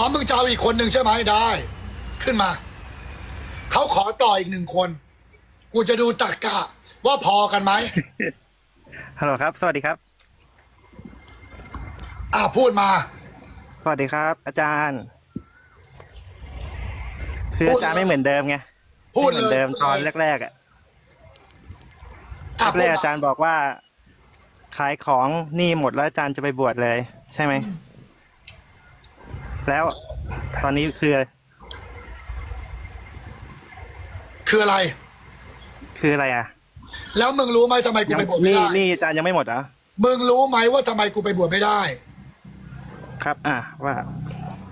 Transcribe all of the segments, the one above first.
อ๋อมึงจะเอาอีกคนหนึ่งใช่ไหมได้ ขึ้นมา เขาขอต่ออีกหนึ่งคน กูจะดูตักกะ ว่าพอกันไหมฮัลโหลครับ สวัสดีครับ อะพูดมา สวัสดีครับ อาจารย์คืออาจารย์ไม่เหมือนเดิมไงพูดไม่เหเลมือยนเดิมตอนแรกๆอะอะแรกๆพูดอาจารย์บอกว่า ขายของหนี่หมดแล้วอาจารย์จะไปบวชเลย ใช่ไหม แล้ว ตอนนี้คือคืออะไร คืออะไรอะ แล้วมึงรู้ไหมทำไมกูยังไปบวชไม่นี่ได้ นี่อาจารย์ยังไม่หมดเหรอมึงรู้ไหมว่าทำไมกูไปบวชไม่ได้ ครับ อะว่า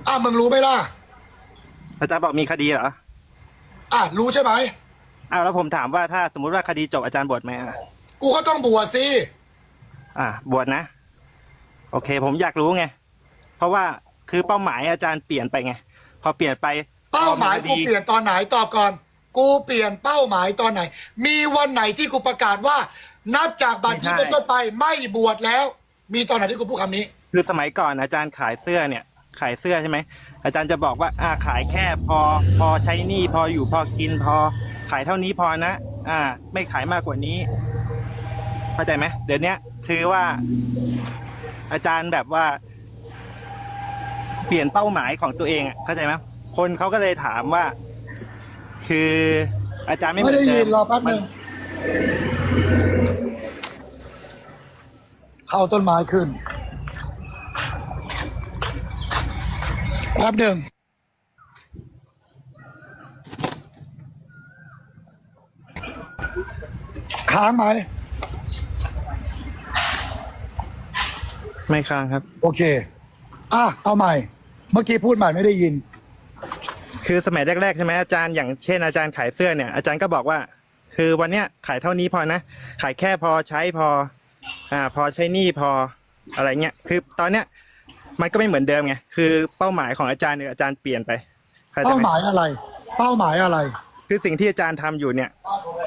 อะมึงรู้ไหมล่ะ อาจารย์บอกมีคดีเหรออะรู้ใช่ไหม อ้าวแล้วผมถามว่าถ้าสมมุติว่าคดีจบอาจารย์บวชไหมอะกูก็ต้องบวชสิ อะบวชนะ โอเค ผมอยากรู้ไง เพราะว่า คือเป้าหมายอาจารย์เปลี่ยนไปไง พอเปลี่ยนไปเป้าหมายพอกูเปลี่ยนตอนไหนตอบก่อน กูเปลี่ยนเป้าหมายตอนไหน มีวันไหนที่กูประกาศว่า นับจากบัดนี้เป็นต้นไปไม่บวชแล้ว มีตอนไหนที่กูพูดคำนี้ คือสมัยก่อนอาจารย์ขายเสื้อเนี่ย ขายเสื้อใช่ไหมอาจารย์จะบอกว่าอ่าขายแค่พอพอใช้หนี้พออยู่พอกินพอ ขายเท่านี้พอนะ อ่า ไม่ขายมากกว่านี้เข้าใจไหมเดี๋ยวเนี้ยคือว่า อาจารย์แบบว่า เปลี่ยนเป้าหมายของตัวเองอะเข้าใจไหมคนเขาก็เลยถามว่า คืออาจารย์ไม่เหไม่มือได้นเดิยิมนรอแป๊บหนึ่งเอาต้นไม้ขึ้นแป๊บหนึ่งค้างไหม ไม่ค้างครับ โอเค อะ เอาใหม่ เมื่อกี้พูดใหม่ไม่ได้ยิน คือสมัยแรกๆใช่ไหมอาจารย์อย่างเช่นอาจารย์ขายเสื้อเนี่ยอาจารย์ก็บอกว่า คือวันเนี้ยขายเท่านี้พอนะขายแค่พอใช้พอ อ่า พอใช้หนี้พออะไรเงี้ยคือตอนเนี้ยมันก็ไม่เหมือนเดิมไงคือเป้าหมายของอาจารย์เนี่ยอาจารย์เปลี่ยนไปข้ใจเป้าไหหมายอะไร เป้าหมายอะไร คือสิ่งที่อาจารย์ทำอยู่เนี่ย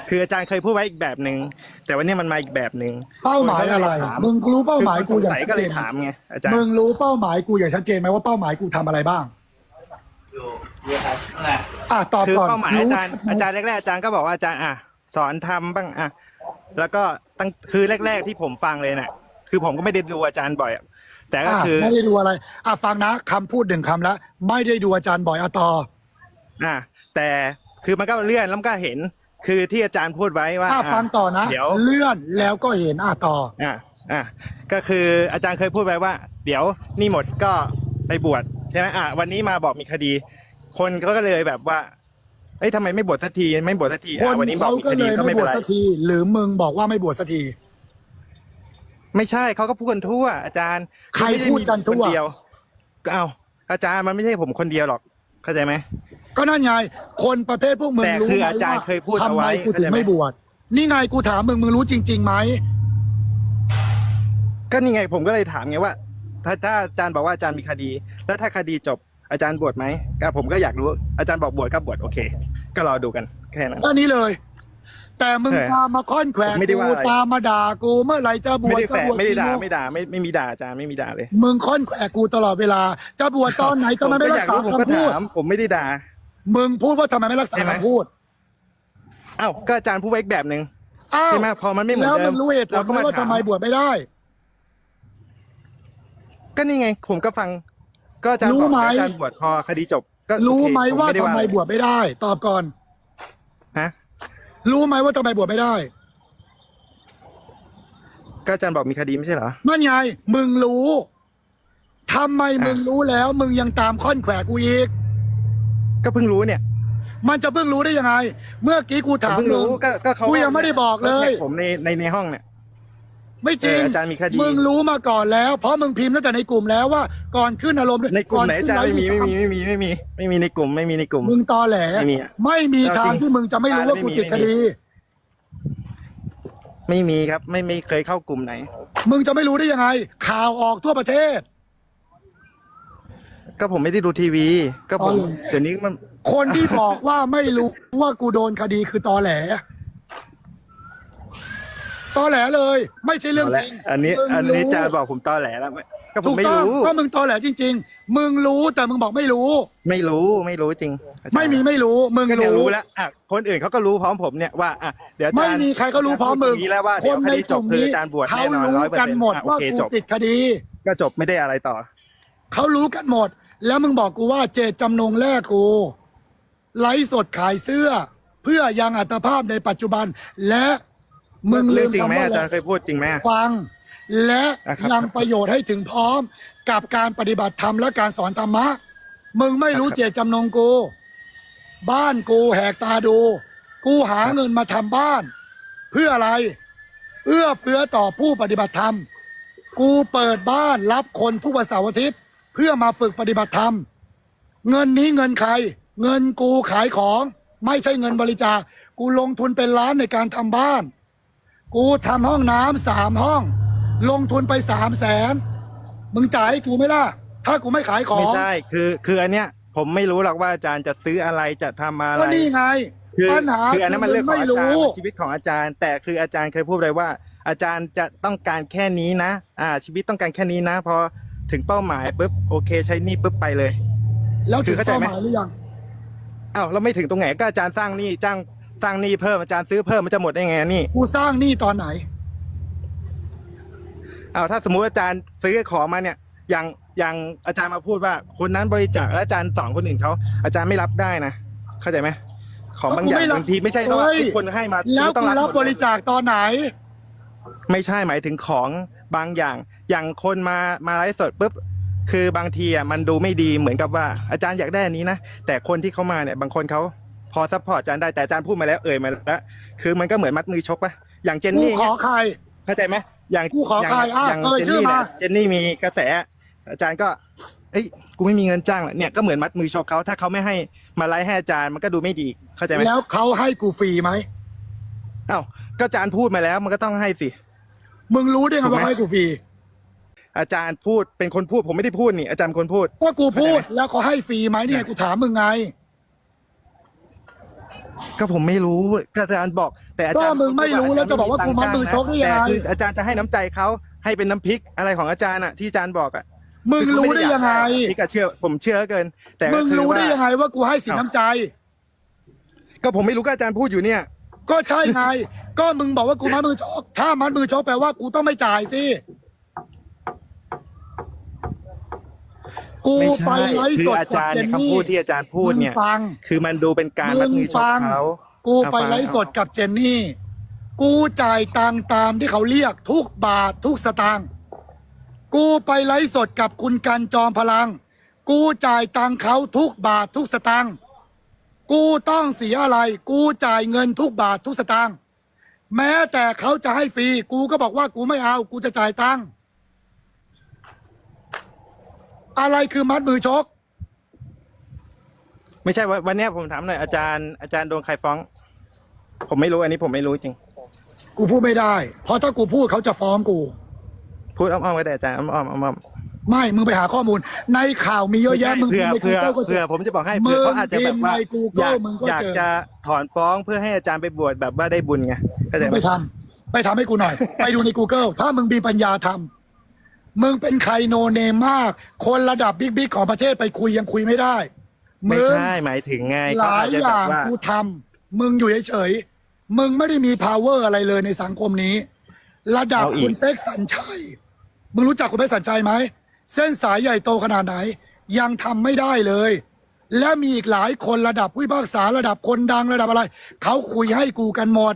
คืออาจารย์เคยพูดไว้อีกแบบหนึ่งแต่วันนี้มันมาอีกแบบหนึ่งเป้าหมายอะไร คนก็เลยถามมึงรู้เป้าหมายกูอย่างคืชัดก็เจเลยนไหมถามไงอาจารย์มึงรู้เป้าหมายกูอย่างชัดเจนไหมว่าเป้าหมายกูทำอะไรบ้างอะตอบคือก่อนเป้าหมายอาจารย์ชัดไหมอาจารย์แรกๆอาจารย์ก็บอกว่าอาจารย์อะสอนทำบ้างอะแล้วก็ตั้งคือแรก ๆที่ผมฟังเลยน่ะ คือผมก็ไม่ได้ดูอาจารย์บ่อยอะแต่ก็อะคือ ไม่ได้ดูอะไรอะฟังนะคำพูดหนึ่งคำแล้วไม่ได้ดูอาจารย์บ่อยอะต่อ อะแต่ คือมันก็เลื่อนแล้วมันก็เห็น คือที่อาจารย์พูดไว้ว่าอะอะฟังต่อนะเดี๋ยวเลื่อนแล้วก็เห็นอะต่ออะอะก็คืออาจารย์เคยพูดไว้ว่า เดี๋ยวนี่หมดก็ไปบวชใช่ไหมอะวันนี้มาบอกมีคดี คนเขาก็เลยแบบว่าเอ้ยทำไมไม่บวชสักทีไม่บวชสักทีคนอะวันนี้บอเขากมีก็คเลดียก็ไม่ไม่บเป็วนชไรสักทีหรือมึงบอกว่าไม่บวชสักที ไม่ใช่เขาก็พูดกันทั่ว อาจารย์ใครไม่ไพูดกันทั่วมีคเดียวก็เอาอาจารย์มันไม่ใช่ผมคนเดียวหรอกเข้าใจไหม ก็นั่นไงคนประเภทพวกมึงแต่รู้คือไหมอาจารย์ว่าเคยพูดทำเอาไมไว้กูถึงเข้าใจไหม ไม่บวชนี่ไงกูถามมึงมึงรู้จริงๆไหม ก็นี่ไงผมก็เลยถามไงว่า ถ้าถ้าอาจารย์บอกว่าอาจารย์มีคดี แล้วถ้าคดีจบอาจารย์บวชไหมก็ผมก็อยากรู้อาจารย์บอกบวชก็บวชโอเค ก็รอดูกันแค่นั้นแค่นี้เลย แต่มึงใช่ตามมาค่อนแขวะไม่ได้กูว่าอะไร ตามมาด่ากูเมื่อไหร่จะบวไม่ชได้จะแฝงบวชไม่ได้ด่ากี่โงไม่ด่าไม่ไม่มีด่าอาจารย์ไม่มีด่าเลยมึงค่อนแขวะกูตลอดเวลา จะบวชตอนไหนก็ผมไม่ก็รัอกยากษารู้ผมก็คำพูดถามผมไม่ได้ด่า มึงพูดว่าทำไมไม่รักษาใช่ไหมคำพูดอ้าวก็อาจารย์พูดไว้อีกแบบหนึ่ง อ้าวใช่ไหมพอมันไม่เหมือนแล้วเดิมึมงรู้เหตุผลเราก็ไหมมาว่าถาม ทำไมบวชไม่ได้ ก็นี่ไง ผมก็ฟัง ก็อาจารย์รู้บอกไหม อาจารย์บวชพอคดีจบ ก็รู้โอเคไหมผว่าด้ทำไมอะรบวชไม่ได้ ตอบก่อน ฮะรู้ไหมว่าทำไมบวชไม่ได้ ก็อาจารย์บอกมีคดีไม่ใช่เหรอ นั่นไง มึงรู้ทำไมมึงรู้แล้ว มึงยังตามค่อนแขวะกูอีก ก็เพิ่งรู้เนี่ย มันจะเพิ่งรู้ได้ยังไง เมื่อกี้กูถามเพิ่งมึรู้งก็ก็เขากูยังไม่ได้บอกเลย ผมในในในห้องเนี่ย ไม่จริงเอออาจารย์มีคดี มึงรู้มาก่อนแล้ว เพราะมึงพิมพ์ตั้งแต่ในกลุ่มแล้วว่า ก่อนขึ้นอารมณ์ในกลุ่มไหนก่อาจารย์ไม่มีขึ้ไม่นมีไม่มีไม่มีไม่มีในกลุ่มไม่มีในกลุ่ม มึงตอแหล ไม่มีอะไม่มีเอาทางจริงที่มึงจะไม่รู้ว่าไม่กูมีติดคไม่มี ดี ไม่มีครับ ไม่ไม่เคยเข้ากลุ่มไหน มึงจะไม่รู้ได้ยังไง ข่าวออกทั่วประเทศ ก็ผมไม่ได้ดูทีวี ก็ผมอ๋อเหรอ เดี๋ยวนี้มัน คนที่บอกว่าไม่รู้ว่ากูโดนคดีคือตอแหล ตอแหลเลย ไม่ใช่เรื่องจริงอันนี้ มึงอันนี้รู้อาจารย์บอกผมตอแหลแล้วก็ผมถูกไม่ต้องรู้ ก็มึงตอแหลจริงมึงรู้แต่มึงบอกไม่รู้ ไม่รู้ไม่รู้จริงอาจารย์ไม่มีไม่รู้ มึงก็เนี่ยรู้รู้แล้วอะคนอื่นเขาก็รู้พร้อมผมเนี่ยว่าอะเดี๋ยวอาจารย์ไม่มีใครก็รู้พร้อมมึงาจาย์พูดย่านี้แล้วว่าคเดี๋ยนวคในดีกจบลุ่มคือนี้อาจารย์บวชเขาแน่นอนรู้ร้อยเปอร์กันเซ็นต์หมดโอว่าเคกูจบติดคดี ก็จบไม่ได้อะไรต่อ เขารู้กันหมด แล้วมึงบอกกูว่าเจตจำนงแรกกู ไลฟ์สดขายเสื้อ เพื่อยังอัตภาพในปัจจุบัน และมึงลืเรื่อมงจริงไหมคำว่าอาจารย์เคยพูดจริงไหมฟัง และอะครับยังประโยชน์ให้ถึงพร้อมกับการปฏิบัติธรรมและการสอนธรรมะ มึงไม่รู้ครับเจตจำนงกู บ้านกูแหกตาดู กูหาเงินมาทำบ้าน เพื่ออะไร เอื้อเฟื้อต่อผู้ปฏิบัติธรรม กูเปิดบ้านรับคนทุกวันเสาร์อาทิตย์ เพื่อมาฝึกปฏิบัติธรรม เงินนี้เงินใคร เงินกูขายของ ไม่ใช่เงินบริจาคกูลงทุนเป็นล้านในการทำบ้าน กูทำห้องน้ำสามห้อง ลงทุนไปสามแสนมึงจ่ายให้กูไหมล่ะ ถ้ากูไม่ขายขอไม่งใช่คือคืออันเนี้ย ผมไม่รู้หรอกว่าอาจารย์จะซื้ออะไรจะทำอะไรก็นี่ไงคือปัญหาคืออันนั้นมันเรื่องของไม่อาจารรู้ย์มันชีวิตของอาจารย์ แต่คืออาจารย์เคยพูดเลยว่า อาจารย์จะต้องการแค่นี้นะ อ่า ชีวิตต้องการแค่นี้นะพอ ถึงเป้าหมายปุ๊บโอเคใช้หนี่ปุ๊บไปเลย แล้วคืถึองเข้าใจเป้าไหมหมายหรือยังอ้าวเราไม่ถึงตรงไหนก็อาจารย์สร้างหนี้จ้างสร้างหนี้เพิ่มอาจารย์ซื้อเพิ่มมันจะหมดได้ไงนี่กูสร้างหนี้ตอนไหน อ้าวถ้าสมมุติอาจารย์ซื้อของมาเนี่ย อย่างอย่างอาจารย์มาพูดว่า คนนั้นบริจาคแล้วอาจารย์สอนคนอื่นเขาอาจารย์ไม่รับได้นะเข้าใจไหมของบางอย่างก็กูไม่รับ บางทีไม่ใช่ว่าเฮ้ยทุกคนให้มาแล้วต้องกูรับรับหมดเลยบริจาคตอนไหน ไม่ใช่หมายถึงของ บางอย่าง อย่างคนมามาไลฟ์สดปุ๊บคือบางทีอะมันดูไม่ดีเหมือนกับว่าอาจารย์อยากได้อันนี้นะแต่คนที่เขามาเนี่ยบางคนเขาพอซัพพอร์ตอาจารย์ได้แต่อาจารย์พูดมาแล้วเอ่ยมาแล้วคือมันก็เหมือนมัดมือชกปะอย่างเจนกูนี่ขอเนี่ยใครเข้าใจไหมอย่างกูขออย่างใครอะอย่างเอ่ยเจนชื่อนี่มาเนี่ยเจนนี่มีกระแส อาจารย์ก็ เอ้ยกูไม่มีเงินจ้างละเนี่ยก็เหมือนมัดมือชกเขาถ้าเขาไม่ให้มาไลฟ์ให้อาจารย์มันก็ดูไม่ดีเข้าใจไหมแล้วเขาให้กูฟรีไหมอ้าวก็อาจารย์พูดมาแล้วมันก็ต้องให้สิ มึงรู้ได้ไงถูกไหมว่าให้กูฟรีอาจารย์พูดเป็นคนพูดผมไม่ได้พูดนี่อาจารย์เป็นคนพูดว่ากูพูดแล้วเขาให้ฟรีไหมเนี่ยกูถามมึงไง ก็ผมไม่รู้ก็อาจารย์บอกแต่อาจารย์ก็มึงไม่รู้แล้วจะบอกว่ากูมัดมือชกได้ยังไงแต่คืออาจารย์จะให้น้ำใจเขาให้เป็นน้ำพริกอะไรของอาจารย์อะที่อาจารย์บอกอะมึงรู้ได้ยังไงพริกอะเชื่อ ผมเชื่อเหลือเกิน แต่ก็มึงคือรู้ได้ว่ายังไงว่ากูให้สินน้ำใจ ก็ผมไม่รู้ก็อาจารย์พูดอยู่เนี่ย ก็ใช่ไง ก็มึงบอกว่ากูมัดมือชกถ้ามัดมือชกแปลว่ากูต้องไม่จ่ายสิ กูไม่ไปใช่ไลฟ์คืสอดอากับจารย์เจเนี่ยนนี่คำพูดที่อาจารย์พูดเนี่ย มึงฟัง คือมันดูเป็นการมัดมือชกเขา กูเอาไปฟังไลฟ์สดกับเจนนี่ กูจ่ายตังค์ตามที่เขาเรียกทุกบาททุกสตางค์ กูไปไลฟ์สดกับคุณกันจอมพลัง กูจ่ายตังค์เขาทุกบาททุกสตางค์ กูต้องเสียอะไร กูจ่ายเงินทุกบาททุกสตางค์แม้แต่เขาจะให้ฟรี กูก็บอกว่ากูไม่เอา กูจะจ่ายตังค์อะไรคือมัดมือชก ไม่ใช่วันวันเนี้ยผมถามหน่อยอาจารย์อาจารย์โดนใครฟ้อง ผมไม่รู้อันนี้ผมไม่รู้จริง กูพูดไม่ได้ เพราะถ้ากูพูดเขาจะฟ้องกู พูดอ้อมๆก็ได้อาจารย์อ้อมๆอ้อมๆ ไม่มึงไปหาข้อมูล ในข่าวมีเยอะแยะมึงเผื่อในเผื่อ Google ก็เจเผื่ออผมจะบอกให้มึงเผื่อเขาอาจจะแบบว่าพิมพ์ใน Google อยากมึงก็อยากเจอจะถอนฟ้องเพื่อให้อาจารย์ไปบวชแบบว่าได้บุญไงเข้าใจไหมไปทำไปทำให้กูหน่อย ไปดูใน Google ถ้ามึงมีปัญญาทำมึงเป็นใครโนเนมมาก คนระดับบิ๊กๆของประเทศไปคุยยังคุยไม่ได้ไม่มึงใช่หมายถึงไงหเขาลาอายจจะอแบบย่างว่ากูทำมึงอยู่เฉยๆมึงไม่ได้มี power อะไรเลยในสังคมนี้ ระดับคุณเป๊กสัญชัยมึงรู้จักคุณเป๊กสัญชัยไหม เส้นสายใหญ่โตขนาดไหน ยังทำไม่ได้เลย และมีอีกหลายคนระดับผู้พิพากษาระดับคนดังระดับอะไร เขาคุยให้กูกันหมด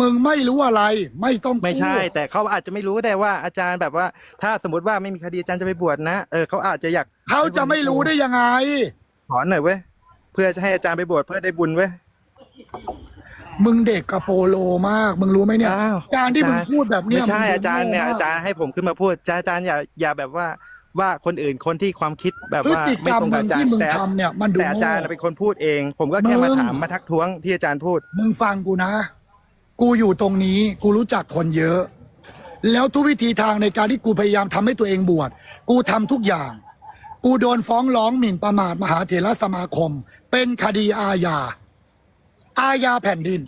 มึงไม่รู้อะไร ไม่ต้องพูด ไม่ใช่ แต่เขาอาจจะไม่รู้ก็ได้ว่าอาจารย์แบบว่า ถ้าสมมติว่าไม่มีคดีอาจารย์จะไปบวชนะเออเขาอาจจะอยากเขาจะไม่รู้ได้ยังไงถอนหน่อยเว้ยเพื่อจะให้อาจารย์ไปบวชเพื่อได้บุญเว้ย มึงเด็กกับโปโลมาก มึงรู้ไหมเนี่ย อ้าวการที่มึงอาจารย์พูดแบบเนี้ยไม่ใช่มึงอาจารย์เนี่ยโง่มอากจารย์ให้ผมขึ้นมาพูดอาจารย์อย่าอย่าแบบว่าว่าคนอื่นคนที่ความคิดแบบพฤว่าติไม่กรรมตรงมึกับงอาจารที่ย์มึงแต่ทำเนี่ยมันดูแต่อาจารย์โง่เป็นคนพูดเอง ผมก็แค่มามึง ถามมาทักท้วงที่อาจารย์พูด มึงฟังกูนะ กูอยู่ตรงนี้กูรู้จักคนเยอะ แล้วทุกวิธีทางในการที่กูพยายามทำให้ตัวเองบวชกูทำทุกอย่าง กูโดนฟ้องร้องหมิ่นประมาทมหาเถรสมาคม เป็นคดีอาญา อาญาแผ่นดิน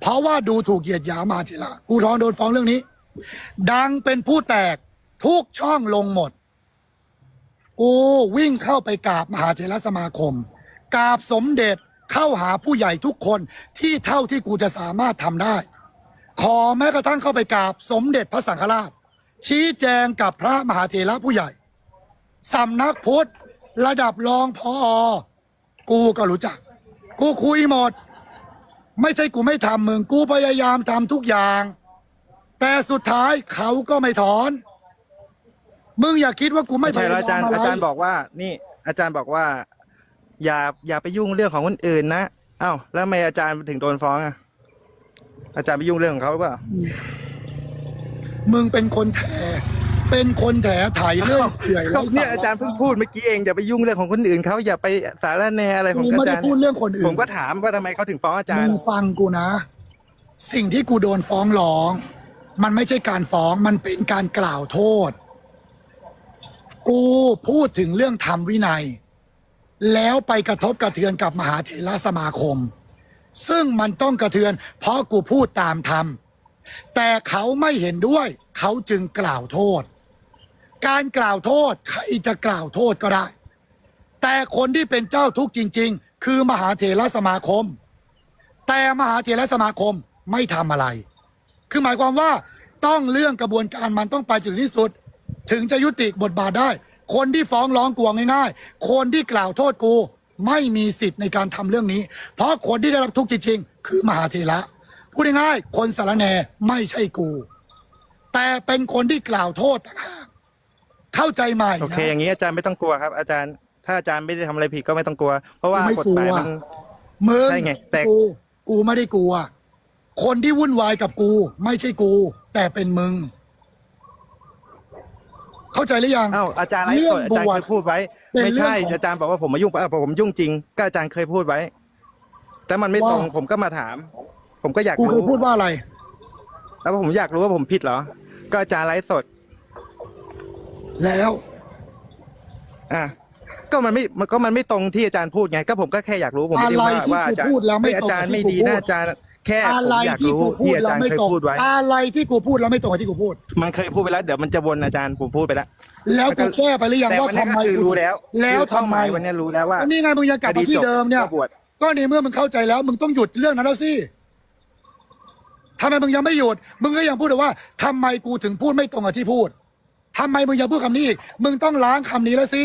เพราะว่าดูถูกเหยียดหยามมาเถระกูท้องโดนฟ้องเรื่องนี้ ดังเป็นผู้แตกทุกช่องลงหมด กูวิ่งเข้าไปกราบมหาเถรสมาคมกราบสมเด็จเข้าหาผู้ใหญ่ทุกคนที่เท่าที่กูจะสามารถทำได้ ขอแม้กระทั่งเข้าไปกราบสมเด็จพระสังฆราช ชี้แจงกับพระมหาเถระผู้ใหญ่สำนักพุทธระดับรองพอกูก็รู้จัก กูคุยหมด ไม่ใช่กูไม่ทำมึงกูพยายามทำทุกอย่าง แต่สุดท้ายเขาก็ไม่ถอน มึงอย่าคิดว่ากูไม่ไม่ใช่แล้วอาจารย์พยมะไอาจารย์บอกว่า นี่ อาจารย์บอกว่า อย่าอย่าไปยุ่งเรื่องของคนอื่นนะเอ้าแล้วทำไมอาจารย์ถึงโดนฟ้องอะอาจารย์ไปยุ่งเรื่องของเขาหรือเปล่า มึงเป็นคนแถ เป็นคนแถไถ่เรื่องเปื่อยก็ไร้เนี่สายอาจารระย์เพิ่งพูดเมื่อกี้เองอย่าไปยุ่งเรื่องของคนอื่นเขาอย่าไปสารแหนอะไรของกูอาไม่ได้จารย์พูดเรื่องคนอื่นผมก็ถามว่าทำไมเขาถึงฟ้องอาจารมึย์ งฟังกูนะ สิ่งที่กูโดนฟ้องร้อง มันไม่ใช่การฟ้องมันเป็นการกล่าวโทษ กูพูดถึงเรื่องธรรมวินัย แล้วไปกระทบกระเทือนกับมหาเถรสมาคม ซึ่งมันต้องกระเทือน เพราะกูพูดตามธรรมแต่เขาไม่เห็นด้วย เขาจึงกล่าวโทษ การกล่าวโทษใครจะกล่าวโทษก็ได้ แต่คนที่เป็นเจ้าทุกข์จริง ๆ คือมหาเถรสมาคม แต่มหาเถรสมาคมไม่ทำอะไร คือหมายความว่าต้องเรื่องกระบวนการมันต้องไปถึงที่สุด ถึงจะยุติบทบาทได้ คนที่ฟ้องร้องกวงง่ายๆ คนที่กล่าวโทษกูไม่มีสิทธิ์ในการทำเรื่องนี้ เพราะคนที่ได้รับทุกข์จริงๆ คือมหาเถระ พูดง่ายๆ คนสารแนไม่ใช่กู แต่เป็นคนที่กล่าวโทษต่างหาก เข้าใจไหมโอเค อย่างนี้อาจารย์ไม่ต้องกลัวครับ อาจารย์ถ้าอาจารย์ไม่ได้ทำอะไรผิดก็ไม่ต้องกลัว เพราะว่าไม่กฎกลัวหมายมัน มึงใช่ไงแต่ กู กูไม่ได้กลัว คนที่วุ่นวายกับกู ไม่ใช่กู แต่เป็นมึง เข้าใจหรือยังเอ้าอาจารย์ไลฟ์เรื่สองดอาจารย์บวชเคยพูดไว้ เป็นไม่ใช่เรื่องของ อาจารย์บอกว่าผมมายุ่งเออผมยุ่งจริง ก็อาจารย์เคยพูดไว้ แต่มันไม่ตรงว่าผมก็มาถาม ผมก็อยากกูเครู้ยพูดว่าอะไร แล้วผมอยากรู้ว่าผมผิดเหรอ ก็อาจารย์ไลฟ์สด แล้ว อะก็มันไม่มันก็มันไม่ตรงที่อาจารย์พูดไง ก็ผมก็แค่อยากรู้ผมไม่ได้อะไรว่าที่ว่ากูอาจารย์พูดแล้วไม่เฮ้ยอาจารย์ตรงกับไม่ที่ดีกูพูนะด อาจารย์แค่ผอะไรมอยากที่รู้กูพูที่ดอาแล้วจารย์ไม่เคยตรงพูดไว้ อะไรที่กูพูดแล้วไม่ตรงกับที่กูพูด มันเคยพูดไปแล้วเดี๋ยวมันจะวนอาจารย์ผมพูดไปแล้ว แล้วกูแก้ไปหรือยังแต่ว่าวันนี้ทำก็ไมคือกูรู้แล้วแล้วคือทำไมเป้าหายวันนี้รู้แล้วว่าก็นี่ไงมึงยังกลับมาที่เดิมเนี่ย ก็บวช ก็ในเมื่อมึงเข้าใจแล้ว มึงต้องหยุดเรื่องนั้นแล้วสิทำไมมึงยังไม่หยุด มึงก็ยังพูดเลยว่าทำไมกูถึงพูดไม่ตรงกับที่พูด ทำไมมึงยังพูดคำนี้อีก มึงต้องล้างคำนี้แล้วสิ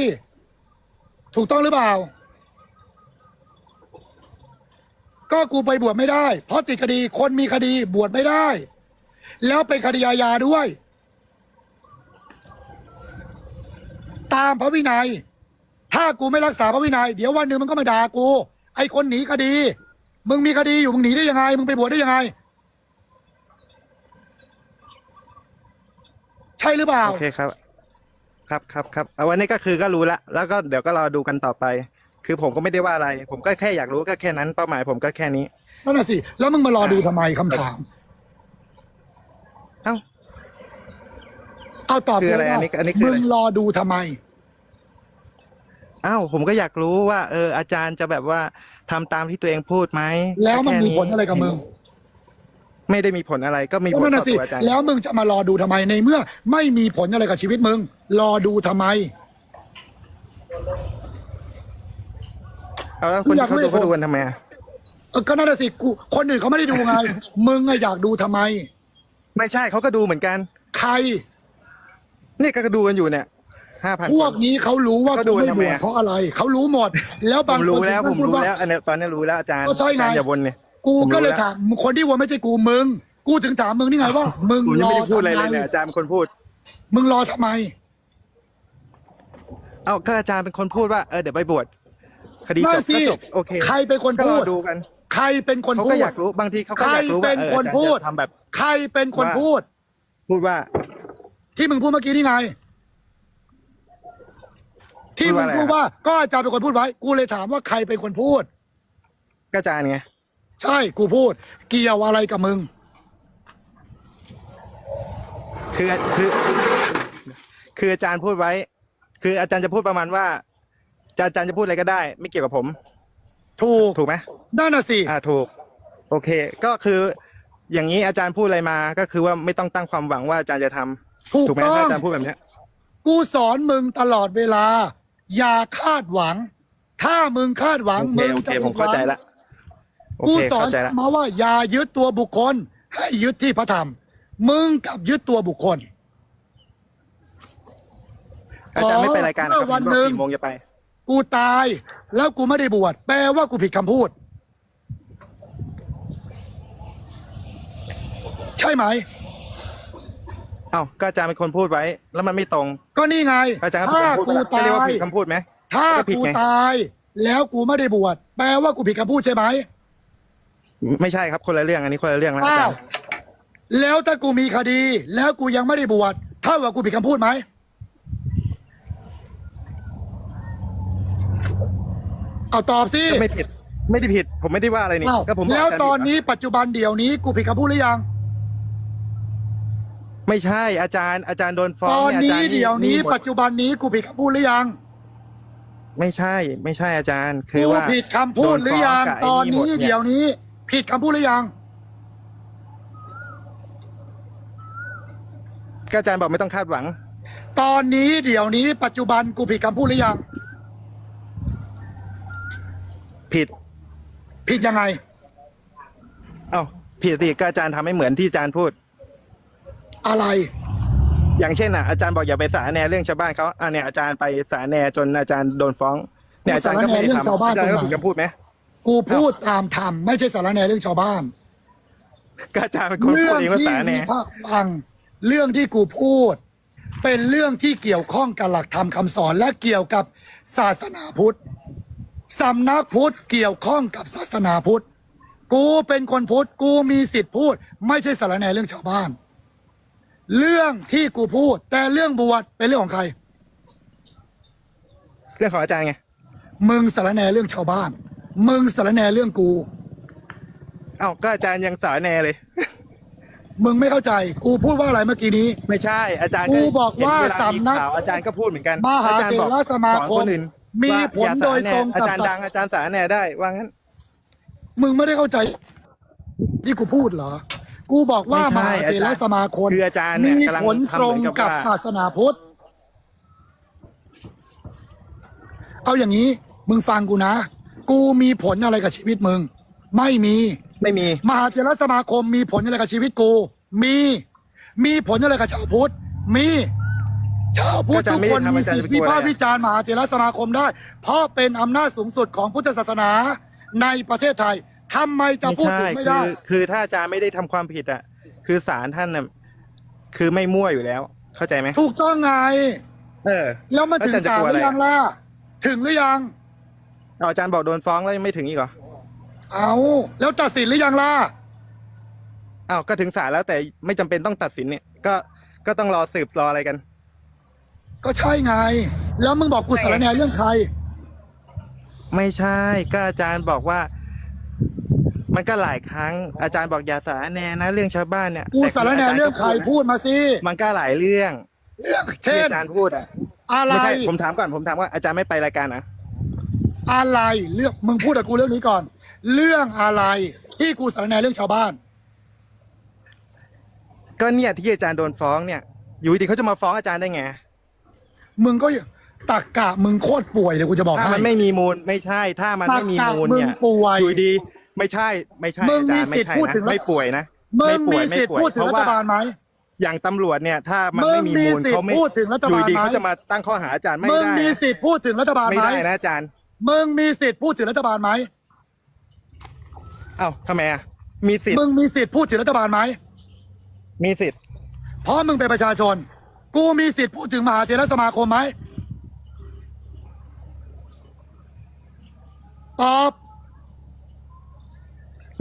ถูกต้องหรือเปล่า ก็กูไปบวชไม่ได้ เพราะติดคดี คนมีคดีบวชไม่ได้ แล้วเป็นคดีอาญาด้วย ตามพระวินัย ถ้ากูไม่รักษาพระวินัย เดี๋ยววันหนึ่งมึงก็มาด่ากู ไอ้คนหนีคดี มึงมีคดีอยู่มึงหนีได้ยังไง มึงไปบวชได้ยังไง ช่หรือเปล่า โอเคครับ ครับครับครับเอาวันนี้ก็คือก็รู้ละแล้วก็เดี๋ยวก็รอดูกันต่อไป คือผมก็ไม่ได้ว่าอะไร ผมก็แค่อยากรู้ก็แค่นั้นเป้าหมายผมก็แค่นี้นั่นน่ะสิแล้วมึงมารอดูทำไมคำถาม เอ้า เอาตอบคืออะไรเลยว่าอันนี้อันนี้คือมึอะไร งรอดูทำไม อ้าวผมก็อยากรู้ว่า เอออาจารย์จะแบบว่าทำตามที่ตัวเองพูดไหมแล้วมันค่มีผลอะไรกับมึง ไม่ได้มีผลอะไรก็มีผก็ลนั่นต่น่ะอสิตัวอาจารย์ แล้วมึงจะมารอดูทำไมในเมื่อ ไม่มีผลอะไรกับชีวิตมึง รอดูทำไม เอาแล้วคนอยากที่เขารู้ดูเขาเหตุผลดูกันทำไมอะเออก็นั่นน่ะสิกูคนอื่นเขาไม่ได้ดูไง มึงอะอยากดูทำไม ไม่ใช่เขาก็ดูเหมือนกันใคร นี่ก็ดูกันอยู่เนี่ยห้าพัน พวกนี้เขารู้ว่าเขาดูกูไม่ทำบไมวชอะ เพราะอะไร เขารู้หมด แล้วผบางมคนรู้แล้ว ถึผงมพูดรู้ว่า แล้ว อันเนี้ยตอนนี้รู้แล้วอาจารย์ก็ใช่ไง อาจารย์อย่าวนเนี่ย กูผมรู้ก็เลยแล้วถามคนที่วัวไม่ใช่กูมึง กูถึงถามมึงนี่ไงว่า มึงผมรยังอไม่ได้พูดอะไรทำไมเลยเนี่ยอาจารย์เป็นคนพูด มึงรอทำไม เอ้าก็อาจารย์เป็นคนพูดว่าเออเดี๋ยวไปบวชคดีจน่าบสิก็จบโอเคใครเป็นคนก็พูรดอดูกันใครเป็นคนเขาพูก็ด อยากรู้บางทีเขาก็อยากรู้ใครว่าเป็นเออคนอาจารย์พูด จะทำแบบ ใครเป็นคนว่า พูด พูดว่า ที่มึงพูดเมื่อกี้นี่ไง ที่พูมึดงว่าอะไรพูดว่าก็อาจารย์เป็นคนพูดไว้ กูเลยถามว่าใครเป็นคนพูด ก็อาจารย์ไง ใช่กูพูด เกี่ยวอะไรกับมึง คือคือ คืออาจารย์พูดไว้ คืออาจารย์จะพูดประมาณว่าอาจารย์จะพูดอะไรก็ได้ ไม่เกี่ยวกับผม ถูกถูกไหมนั่นน่ะสิอ่าถูก โอเค ก็คือ อย่างนี้อาจารย์พูดอะไรมา ก็คือว่าไม่ต้องตั้งความหวังว่าอาจารย์จะทำถูกถูกไหมต้อถ้างอาจารย์พูดแบบเนี้ยกูสอนมึงตลอดเวลา อย่าคาดหวัง ถ้ามึงคาดหวังโอเคมึงโอเคจะผมเข้าใจละ โอกูเคสอนเข้าใจละมาว่าอย่ายึดตัวบุคคล ให้ยึดที่พระธรรม มึงกลับยึดตัวบุคคล อาจารย์ไม่ไปรายการเมื่อวันหนึ่งกี่โมงจะไป กูตายแล้วกูไม่ได้บวชแปลว่ากูผิดคำพูด ใช่ไหม เอ้าก็อาจารย์เป็นคนพูดไว้ แล้วมันไม่ตรง ก็นี่ไง อาจารย์ก็เป็นถ้าคนพูดกูไม่ตาเรียกว่าย ผิดคำพูดไหม ถ้าก็ผิดกูไง ตาย แล้วกูไม่ได้บวชแปลว่ากูผิดคำพูดใช่ไหม ไม่ใช่ครับคนละเรื่องอันนี้คนละเรื่องนะอาอ้าจาว รย์แล้วถ้ากูมีคดี แล้วกูยังไม่ได้บวชเท่ากับกูผิดคำพูดไหม เอาตอบสิก็ไม่ผิดไม่ได้ผิด ผมไม่ได้ว่าอะไรนี่อ้าวก็ผมบอกแล้วาจารย์ตอนผิดนี้ปัจจุบันเดี๋ยวนี้กูผิดคำพูดหรือยัง ไม่ใช่อาจารย์อาจารย์โดนฟ้อตงอนเนี่ยอานี้จารย์เดี๋ยวนี้หมปัจจุบันนี้กูผิดคำพูดหรือยังไม่ใช่ ไม่ใช่อาจารย์ คือกูว่าผิดคำพูดหรือยังโดนฟ้ตงอนกับไหมนี้ดเดี๋ยวนี้ ผิดคำพูดหรือยัง ก็อาจารย์บอกไม่ต้องคาดหวัง ตอนนี้เดี๋ยวนี้ปัจจุบันกูผิดคำพูดหรือยัง ผิด ผิดยังไง เอ้าผิดสิก็อาจารย์ทำให้เหมือนที่อาจารย์พูด อะไร อย่างเช่นอะอาจารย์บอกอย่าไปสารแหนเรื่องชาวบ้านเขาอะเนี่ยอาจารย์ไปสารแหนจนอาจารย์โดนฟ้อง เนี่ยอาจารย์ก็ไม่ได้สารแหน่เรื่องทำชาวบ้านอาจารย์ก็ตรงไหนถูกจะพูดไหม กูพูดตามธรรมไม่ใช่สารแหนเรื่องชาวบ้าน ก็อาจารย์เป็นคนพูเรื่ดเองว่าที่สารแหนวิพากษ์ฟังเรื่องที่กูพูด เป็นเรื่องที่เกี่ยวข้องกับหลักธรรมคำสอนและเกี่ยวกับศาสนาพุทธสำนักพุทธเกี่ยวข้องกับศาสนาพุทธกูเป็นคนพุทธกูมีสิทธิ์พูด ไม่ใช่สารแหนเรื่องชาวบ้าน เรื่องที่กูพูด แต่เรื่องบวชเป็นเรื่องของใคร เรื่องของอาจารย์ไงมึงสารแหนเรื่องชาวบ้าน มึงสารแหนเรื่องกู เอ้าก็อาจารย์ยังสารแหนเลย มึงไม่เข้าใจ กูพูดว่าอะไรเมื่อกี้นี้ ไม่ใช่ อาจารย์กูบอกว่าเห็นเลสำนัก ข่าวอาจารย์ก็พูดเหมือนกันมหาอาจารย์บอกเถรสมาคมสอนนอื่นมีว่าผลอาโดยสาแหน่ตรงกับอาจารย์ดังอาจารย์สารแหนได้ว่างั้น มึงไม่ได้เข้าใจที่กูพูดเหรอ กูบอกว่าไม่มใช่หาเถรสมาคมคืออาจารย์เนี่ยมีกำลังผลทำตรงเหมือนกับกับว่า ศาสนาพุทธเอาอย่างนี้ มึงฟังกูนะ กูมีผลอะไรกับชีวิตมึง ไม่มี ไม่มี มหาเถรสมาคมมีผลอะไรกับชีวิตกู มี มีผลอะไรกับชาวพุทธ มี ชาวพุทธก็อาจารทุย์กไม่ได้คนทำมีอาจารย์สิทธิจะไปกลัวิวอะไรพากษ์วิจารณ์มหาเถรสมาคมได้ เพราะเป็นอำนาจสูงสุดของพุทธศาสนาในประเทศไทยทำไมจะไม่พูดใช่ถึงไม่คืได้อคือถ้าอาจารย์ไม่ได้ทำความผิดอะ คือศาลท่านน่ะคือไม่มั่วอยู่แล้ว เข้าใจไหม ถูกต้องไง เออ แล้วมันถึงอาจารย์จะศาลกลัวหอะไรรือยังล่ะ ถึงหรือยัง เอาอาจารย์บอกโดนฟ้องแล้วยังไม่ถึงอีกเหรอเอาแล้วตัดสินหรือยังล่ะอ้าวก็ถึงศาลแล้วแต่ไม่จำเป็นต้องตัดสินเนี่ยก็ก็ต้องรอสืบรออะไรกัน ก็ใช่ไง แล้วมึงบอกกูสารแหนเรื่องใคร ไม่ใช่ก็อาจารย์บอกว่า มันก็หลายครั้ง อาจารย์บอกอย่าสารแหนนะเรื่องชาวบ้านเนี่ยกูแต่สารแหนเรื่องใครพูดมาสิมันก็หลายเรื่องเรื่องที่เช่นอาจารย์พูดอะอะไร ไม่ใช่ผมถามก่อนผมถามว่าอาจารย์ไม่ไปรายการนะ อะไรเรื่องมึงพูดกับกูเรื่องนี้ก่อน เรื่องอะไรที่กูสารแหนเรื่องชาวบ้าน ก็เนี่ยที่อาจารย์โดนฟ้องเนี่ย อยู่ดีเขาจะมาฟ้องอาจารย์ได้ไงมึงก็ตักกะมึงโคตรป่วยเลยกูจะบอกถ้าให้ มันไม่มีมูลไม่ใช่ ถ้ามันไม่มีมูลเนี่ยตักกะมึงป่วยอยู่ดี ไม่ใช่ ไม่ใช่มึงอาจารย์มีไม่สิทธิ์ใช่พูดนะถึง ไม่ป่วยนะมึไม่งป่มีวยไม่สิทธิ์ป่วยพูดถึงเพรัราะฐว่าบาลไหม อย่างตำรวจเนี่ย ถ้ามันมึงไม่มีมูลมีสิทธิ์เขาไม่พูดถึงรัฐบาลอยู่ดีไหม เขาจะมาตั้งข้อหาอาจารย์ไม่มึงได้มีนะสิทธิ์พูดถึงรัฐบาลไม่ไหม ได้นะอาจารย์ มึงมีสิทธิ์พูดถึงรัฐบาลไหมเอ้าทำไมอะ มีสิทธิ์มึงมีสิทธิ์พูดถึงรัฐบาลไหมมีสิทธิ์เพราะมึงเป็นประชาชน กูมีสิทธิ์พูดถึงมหาเถรสมาคมไหมตอบ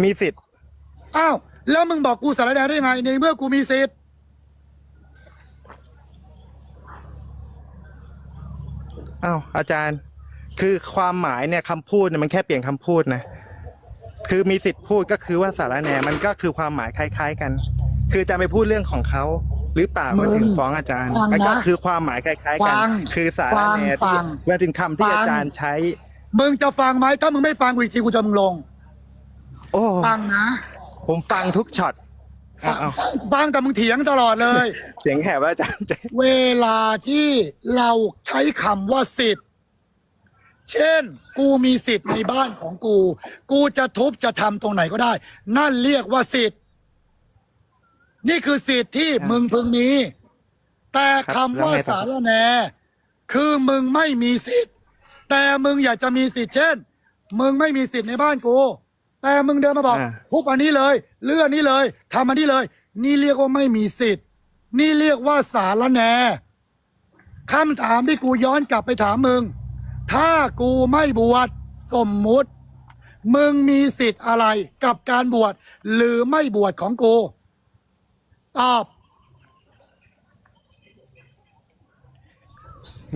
มีสิทธิ์อ้าวแล้วมึงบอกกูสารแหนได้ยังไงในเมื่อกูมีสิทธิ์อ้าวอาจารย์ คือความหมายเนี่ยคำพูดเนี่ยมันแค่เปลี่ยนคำพูดนะ คือมีสิทธิ์พูดก็คือว่าสารแหนมันก็คือความหมายคล้าย ๆ กัน คืออาจารย์ไปพูดเรื่องของเขาหรือเปล่ามาถึงฟ้องอาจารย์ ฟังมันก็นะคือความหมายคล้าย ๆ กันฟังคือสารฟังแหนฟัที่งมาถึงคำที่ฟังอาจารย์ใช้ มึงจะฟังไหมถ้ามึงไม่ฟังกูอีกทีกูจะมึงลง โอ้ฟังนะผมฟังทุกช็อตฟัอ้างวอ้าวฟังแต่มึงเถียงตลอดเลย เสียงแหบว่าอาจารย์ เวลาที่เราใช้คำว่าสิทธิ์ เช่น กูมีสิทธิ์ในบ้านของกู กูจะทุบจะทำตรงไหนก็ได้ นั่นเรียกว่าสิทธิ์ นี่คือสิทธิ์ที่มึงพึงมี แต่คำว่าสารแหนคือมึงไม่มีสิทธิ์ แต่มึงอยากจะมีสิทธิ์เช่น มึงไม่มีสิทธิ์ในบ้านกู แต่มึงเดินมาบอกอ่า ทุบอันนี้เลย เลื่อนนี้เลยทำอันนี้เลย นี่เรียกว่าไม่มีสิทธิ์ นี่เรียกว่าสารแหนคำถามที่กูย้อนกลับไปถามมึง ถ้ากูไม่บวชสมมุติ มึงมีสิทธิ์อะไรกับการบวชหรือไม่บวชของกู ตอบ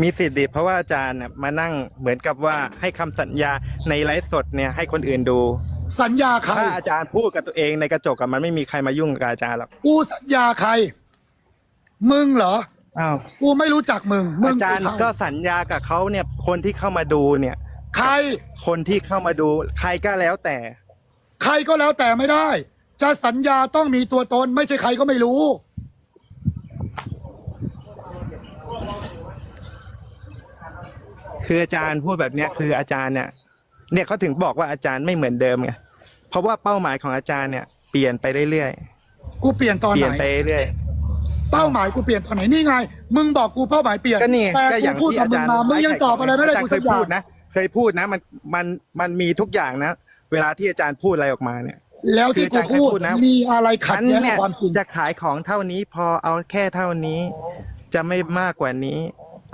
มีสิทธิ์ดิเพราะว่าอาจารย์น่ะมานั่งเหมือนกับว่าให้คำสัญญาในไลฟ์สดเนี่ยให้คนอื่นดู สัญญาใคร ถ้าอาจารย์พูดกับตัวเองในกระจกอะมันไม่มีใครมายุ่งกับอาจารย์หรอก กูสัญญาใคร มึงเหรอ อ้าวกูไม่รู้จักมึงมึอางจารย์คือใคก็สัญญากับเขาเนี่ย คนที่เข้ามาดูเนี่ย ใคร คนที่เข้ามาดูใครก็แล้วแต่ ใครก็แล้วแต่ไม่ได้ จะสัญญาต้องมีตัวตน ไม่ใช่ใครก็ไม่รู้ คืออาจารย์พูดแบบเนี้ยคืออาจารย์เนี่ย เนี่ยเขาถึงบอกว่าอาจารย์ไม่เหมือนเดิมไงเพราะว่าเป้าหมายของอาจารย์เนี่ย เปลี่ยนไปเรื่อยกูเปลี่ยนตอนๆเปลี่ไหยนน ไปเรื่อย เป้าหมายกูเปลี่ยนตอนไหนนี่ไง มึงบอกกูเป้าหมายเปลี่ยนก็นี่แต่ก็อกูย่างพูดที่กับอามึจางรย์มามึงยังตอบอะไรไม่ได้าจารกูย์เคสัยกอย่าพูง ดนะ เคยพูดนะมันมันมันมีทุกอย่างนะ เวลาที่อาจารย์พูดอะไรออกมาเนี่ย แล้วที่คือกูอาจารย์เคยพูดพูดนะ มีอะไรขัดฉันแย้งกัเนี่บยความจริงจะขายของเท่านี้พอเอาแค่เท่านี้ จะไม่มากกว่านี้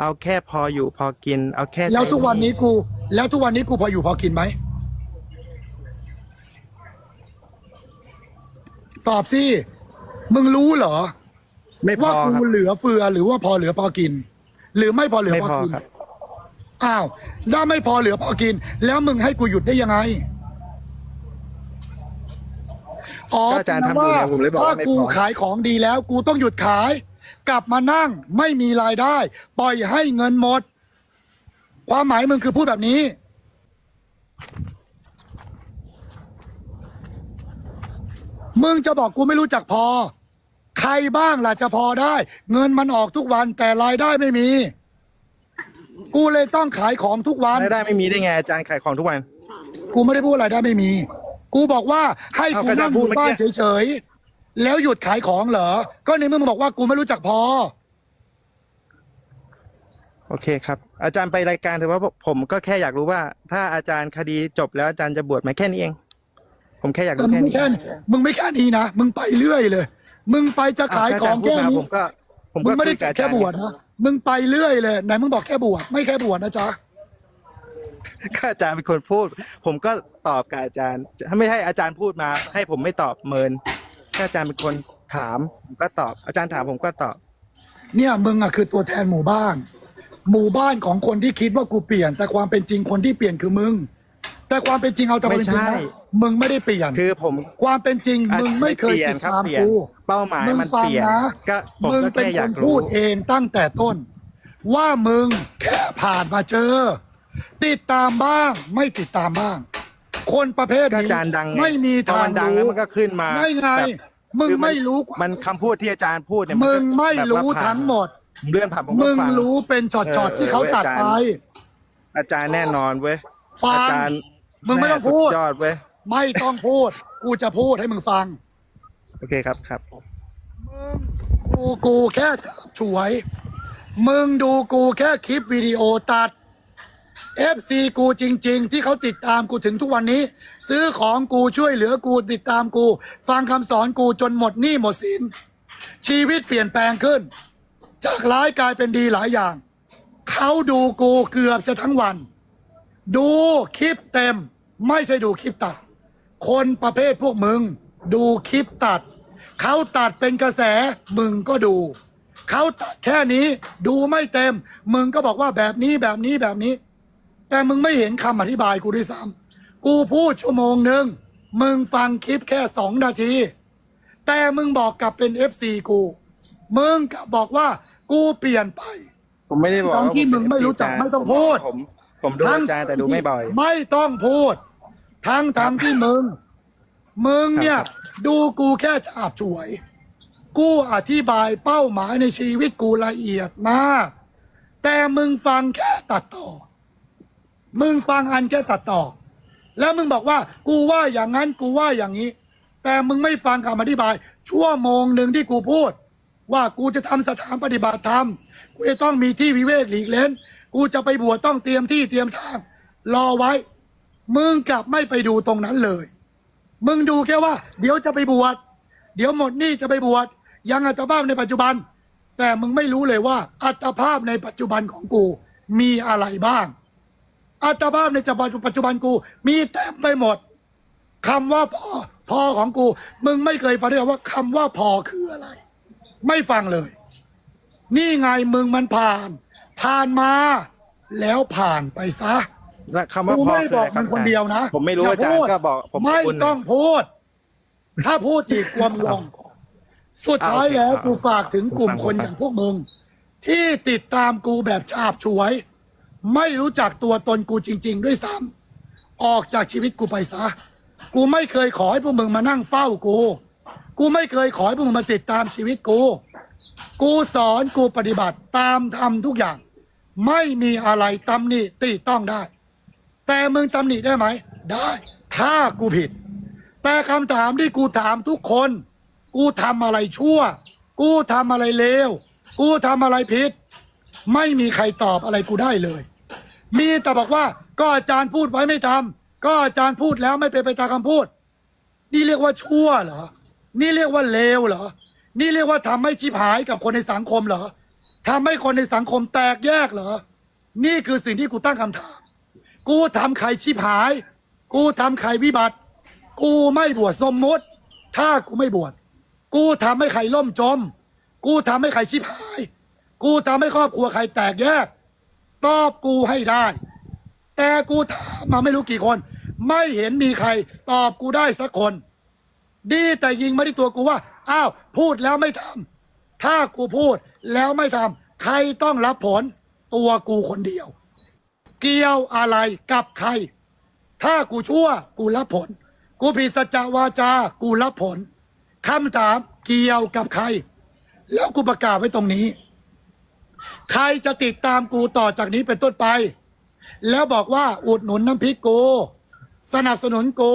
เอาแค่พออยู่พอกิน เอาแค่แล้วใช้ทุกวันนี้กู แล้วทุกวันนี้กูพออยู่พอกินไหมตอบสิมึงรู้เหรอ ไม่พว่าอคกูรับเหลือเฟือหรือว่าพอเหลือพอกิน หรือไม่พอเหลือไม่พอพอกินครับ อ้าวถ้าไม่พอเหลือพอกิน แล้วมึงให้กูหยุดได้ยังไงอ๋อก็อาจารย์ทำอยู่ไงผมเลยบอกถ้าว่าไม่กูพอขายของดีแล้ว กูต้องหยุดขาย กลับมานั่งไม่มีรายได้ ปล่อยให้เงินหมด ความหมายมึงคือพูดแบบนี้ มึงจะบอกกูไม่รู้จักพอ ใครบ้างล่ะจะพอได้ เงินมันออกทุกวันแต่รายได้ไม่มี กูเลยต้องขายของทุกวันรายได้ไม่มีได้ไงอาจารย์ขายของทุกวัน กูไม่ได้พูดรายได้ไม่มี กูบอกว่าให้เอากูก็อาจานั่รงย์อพูดยู่เมื่อกี้บ้านเฉยๆแล้วหยุดขายของเหรอ ก็ในเมื่อมึงบอกว่ากูไม่รู้จักพอ โอเคครับ อาจารย์ไปรายการเถอะว่าผมก็แค่อยากรู้ว่า ถ้าอาจารย์คดีจบแล้วอาจารย์จะบวชไหมแค่นี้เอง ผมแค่อยากแต่รู้มึแค่งนี้แค่มึงไม่แค่นี้นะมึงไปเรื่อยเลย มึงไปจะขายของถ้แค่อาจารย์พูดมานี้ผมก็ผมมึก็งไม่ได้คุยกับอาแค่จารย์บวชนะมึงไปเรื่อยเลยไหนมึงบอกแค่บวชไม่แค่บวชนะจ๊ะก็อาจารย์เป็นคนพูด ผมก็ตอบกับอาจารย์ ถ้าไม่ให้อาจารย์พูดมา ให้ผมไม่ตอบเมินถ้าอาจารย์เป็นคนถามผมก็ตอบ อาจารย์ถามผมก็ตอบ เนี่ยมึงอะคือตัวแทนหมู่บ้าน หมู่บ้านของคนที่คิดว่ากูเปลี่ยน แต่ความเป็นจริงคนที่เปลี่ยนคือมึง แต่ความเป็นจริงเอาแต่ความเป็นจริงไม่นะใช่ มึงไม่ได้เปลี่ยน คือผม ความเป็นจริงอะมึงไม่เคยเปลี่ยตินดครับตามเปลี่ยนกูเป้าหมายมึงมันฟัเปงลี่ยนนะก็ผมมึงก็เป็นแค่อคยากนรู้ พูดเองตั้งแต่ต้น ว่ามึงแค่ผ่านมาเจอ ติดตามบ้าง ไม่ติดตามบ้าง คนประเภทก็นี้อาจารย์ดังงไม่มีพอทางมันดังแล้วรู้มันก็ขึ้นมาไม่ไงแบบมึงคือไม่รู้มันคำพูดที่อาจารย์พูดเนี่ยนมึก็งไม่แบบรู้ว่าผ่านทั้งหมดผมเลื่อนผ่านผมก็มึงฟัง รู้เป็นช็อตเออๆที่เขาตัดอาจารย์ไป อาจารย์แน่นอนเว้ยฟัอางจารย์ มึงไม่ต้องพูด แสุยอดเว้ยไม่ต้องพูด กูจะพูดให้มึงฟัง โอเคครับครับ กูกูแค่ฉวย มึงดูกูแค่คลิปวิดีโอตัด FC กูจริง ๆ ที่เขาติดตามกูถึงทุกวันนี้ ซื้อของกูช่วยเหลือกูติดตามกู ฟังคำสอนกูจนหมดหนี้หมดสิน ชีวิตเปลี่ยนแปลงขึ้น จากร้ายกลายเป็นดีหลายอย่าง เขาดูกูเกือบจะทั้งวัน ดูคลิปเต็ม ไม่ใช่ดูคลิปตัด คนประเภทพวกมึง ดูคลิปตัด เขาตัดเป็นกระแสมึงก็ดู เขาตัดแค่นี้ดูไม่เต็ม มึงก็บอกว่าแบบนี้แบบนี้แบบนี้ แต่มึงไม่เห็นคำอธิบายกูด้วยซ้ำกูพูดชั่วโมงหนึ่งมึงฟังคลิปแค่สองนาที แต่มึงบอกกลับเป็นเอฟซีกู มึงกลับบอกว่ากูเปลี่ยนไป ผมไม่ได้บอกทั้งว่าที่ผมึงไม่รู้จักเป็นไม่ต้องพูดผมผมดูอาจารย์แต่ดูไม่บ่อย ไม่ต้องพูด ทั้งทั้งที่มึง มึงเนี่ย ดูกูแค่ฉาบฉวย กูอธิบายเป้าหมายในชีวิตกูละเอียดมาก แต่มึงฟังแค่ตัดต่อ มึงฟังอันแค่ตัดต่อ แล้วมึงบอกว่า กูว่าอย่างนั้นกูว่าอย่างนี้ แต่มึงไม่ฟังคำอธิบาย ชั่วโมงหนึ่งที่กูพูด ว่ากูจะทำสถานปฏิบัติธรรมกูจะต้องมีที่วิเวกหลีกเล้น กูจะไปบวชต้องเตรียมที่เตรียมทางรอไว้ มึงกลับไม่ไปดูตรงนั้นเลย มึงดูแค่ว่า เดี๋ยวจะไปบวช เดี๋ยวหมดหนี่จะไปบวช ยังอัตภาพในปัจจุบัน แต่มึงไม่รู้เลยว่า อัตภาพในปัจจุบันของกู มีอะไรบ้าง อัตภาพในปัจจุบันกู มีเต็มไปหมดคำว่าพอพอของกู มึงไม่เคยฟังเลยว่าคำว่าพอคืออะไร ไม่ฟังเลย นี่ไงมึงมันผ่าน ผ่านมา แล้วผ่านไปซะ และคำว่ากูพอไม่คือบอกอะไรคมึรับงคนเดียวนะผมไม่รู้อย่าอาจารย์พูดก็บอกผมไม่คุณ ต้องพูด ถ้าพูดอีกกลัวมงลงสุดท้ายแล้วเอาโอเคกูฝากถึงกลุ่มผมฟังคนผมฟังอย่างพวกมึง ที่ติดตามกูแบบฉาบฉวย ไม่รู้จักตัวตนกูจริง ๆ ด้วยซ้ำออกจากชีวิตกูไปซะ กูไม่เคยขอให้พวกมึงมานั่งเฝ้ากู กูไม่เคยขอให้พวกมึงมาติดตามชีวิตกู กูสอนกูปฏิบัติตามทำทุกอย่าง ไม่มีอะไรตำหนิติต้องได้ แต่มึงตำหนิได้ไหม ได้ ถ้ากูผิด แต่คำถามที่กูถามทุกคน กูทำอะไรชั่ว กูทำอะไรเลว กูทำอะไรผิด ไม่มีใครตอบอะไรกูได้เลย มีแต่บอกว่า ก็อาจารย์พูดไว้ไม่ทำก็อาจารย์พูดแล้วไม่เป็นไปตามคำพูด นี่เรียกว่าชั่วเหรอ นี่เรียกว่าเลวเหรอ นี่เรียกว่าทำให้ชิบหายกับคนในสังคมเหรอทำให้คนในสังคมแตกแยกเหรอ นี่คือสิ่งที่กูตั้งคำถาม กูทำใครชิบหาย กูทำใครวิบัติ กูไม่บวชสมมติ ถ้ากูไม่บวชกูทำให้ใครล่มจม กูทำให้ใครชิบหาย กูทำให้ครอบครัวใครแตกแยกตอบกูให้ได้ แต่กูถามมาไม่รู้กี่คน ไม่เห็นมีใครตอบกูได้สักคน ดีแต่ยิงมาที่ตัวกูว่า อ้าว พูดแล้วไม่ทำถ้ากูพูดแล้วไม่ทำใครต้องรับผล ตัวกูคนเดียว เกี่ยวอะไรกับใคร ถ้ากูชั่ว กูรับผล กูผิดสัจจวาจา กูรับผลคำถามเกี่ยวกับใคร แล้วกูประกาศไว้ตรงนี้ ใครจะติดตามกูต่อจากนี้เป็นต้นไป แล้วบอกว่าอุดหนุนน้ำพริกกูสนับสนุนกู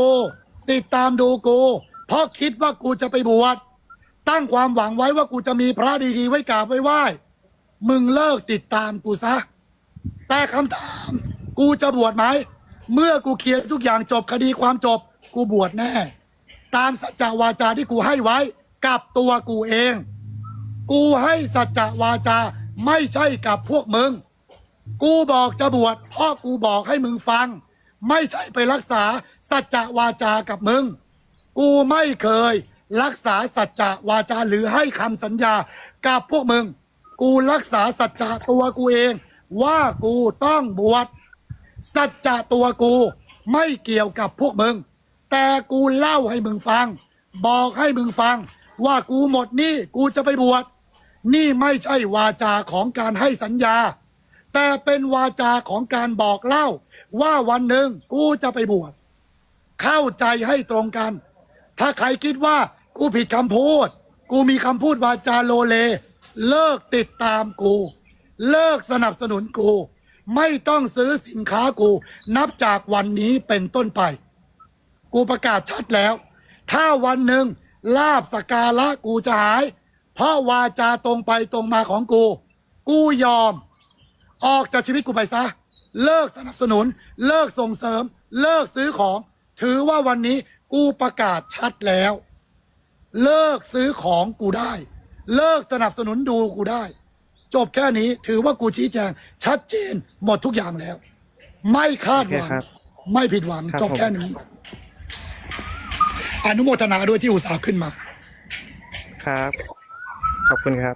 ติดตามดูกูเพราะคิดว่ากูจะไปบวชตั้งความหวังไว้ว่ากูจะมีพระดีๆไว้กราบไว้ไหว้ มึงเลิกติดตามกูซะ แต่คำถามกูจะบวชไหม เมื่อกูเคลียร์ทุกอย่างจบคดีความจบ กูบวชแน่ ตามสัจจวาจาที่กูให้ไว้ กับตัวกูเอง กูให้สัจจวาจาไม่ใช่กับพวกมึง กูบอกจะบวชพราะกูบอกให้มึงฟัง ไม่ใช่ไปรักษาสัจจวาจากับมึง กูไม่เคยรักษาสัจจะวาจาหรือให้คำสัญญากับพวกมึง กูรักษาสัจจะตัวกูเอง ว่ากูต้องบวชสัจจะตัวกูไม่เกี่ยวกับพวกมึง แต่กูเล่าให้มึงฟัง บอกให้มึงฟัง ว่ากูหมดหนี่กูจะไปบวชนี่ไม่ใช่วาจาของการให้สัญญา แต่เป็นวาจาของการบอกเล่า ว่าวันหนึ่งกูจะไปบวชเข้าใจให้ตรงกัน ถ้าใครคิดว่ากูผิดคำพูด กูมีคำพูดวาจาโลเล เลิกติดตามกู เลิกสนับสนุนกู ไม่ต้องซื้อสินค้ากู นับจากวันนี้เป็นต้นไป กูประกาศชัดแล้ว ถ้าวันหนึ่งลาบสการะกูจะหาย เพราะวาจาตรงไปตรงมาของกู กูยอม ออกจากชีวิตกูไปซะ เลิกสนับสนุน เลิกส่งเสริม เลิกซื้อของ ถือว่าวันนี้กูประกาศชัดแล้ว เลิกซื้อของกูได้ เลิกสนับสนุนดูกูได้ จบแค่นี้ถือว่ากูชี้แจง ชัดเจนหมดทุกอย่างแล้ว ไม่คาดหวัง โอเคครับไม่ผิดหวัง ครับจบแค่นี้ อนุโมทนาด้วยที่อุตส่าห์ขึ้นมา ครับ ขอบคุณครับ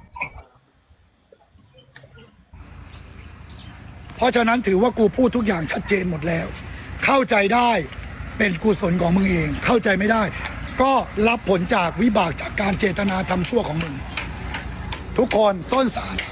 เพราะฉะนั้นถือว่ากูพูดทุกอย่างชัดเจนหมดแล้ว เข้าใจได้เป็นกุศลของมึงเอง เข้าใจไม่ได้ ก็รับผลจากวิบากจากการเจตนาทำชั่วของมึง ทุกคนต้นสาระ